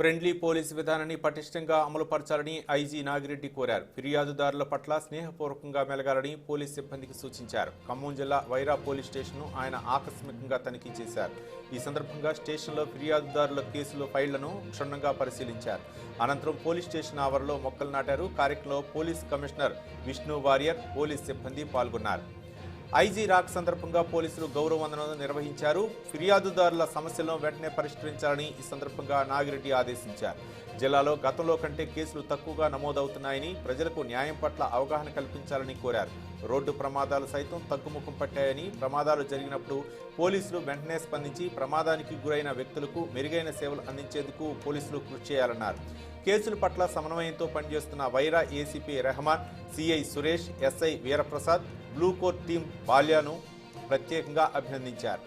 Friendly police విధానాన్ని పటిష్టంగా అమలుపరచాలని IG Nagireddy కోరారు. ఫిర్యాదుదారుల పట్ల స్నేహపూర్వకంగా మెలగాలని పోలీస్ సిబ్బందికి సూచించారు. ఖమ్మం జిల్లా వైరా పోలీస్ స్టేషన్ను ఆయన ఆకస్మికంగా తనిఖీ చేశారు. ఈ సందర్భంగా స్టేషన్లో ఫిర్యాదుదారుల కేసుల ఫైళ్ళను క్షుణ్ణంగా పరిశీలించారు. అనంతరం పోలీస్ స్టేషన్ ఆవరణలో మొక్కలు నాటారు. కార్యక్రమంలో police commissioner Vishnu Warrier police సిబ్బంది పాల్గొన్నారు. ఐజీ రాక్ సందర్భంగా పోలీసులు గౌరవ వందనం నిర్వహించారు. ఫిర్యాదుదారుల సమస్యలను వెంటనే పరిష్కరించాలని ఈ సందర్భంగా నాగిరెడ్డి ఆదేశించారు. జిల్లాలో గతంలో కంటే కేసులు తక్కువగా నమోదవుతున్నాయని ప్రజలకు న్యాయం పట్ల అవగాహన కల్పించాలని కోరారు. రోడ్డు ప్రమాదాలు సైతం తగ్గుముఖం పట్టాయని ప్రమాదాలు జరిగినప్పుడు పోలీసులు వెంటనే స్పందించి ప్రమాదానికి గురైన వ్యక్తులకు మెరుగైన సేవలు అందించేందుకు పోలీసులు కృషి చేయాలన్నారు. కేసుల పట్ల సమన్వయంతో పనిచేస్తున్న Wyra A C P Rehman C I Suresh S I Veeraprasad blue court team బాల్యాను ప్రత్యేకంగా అభినందించారు.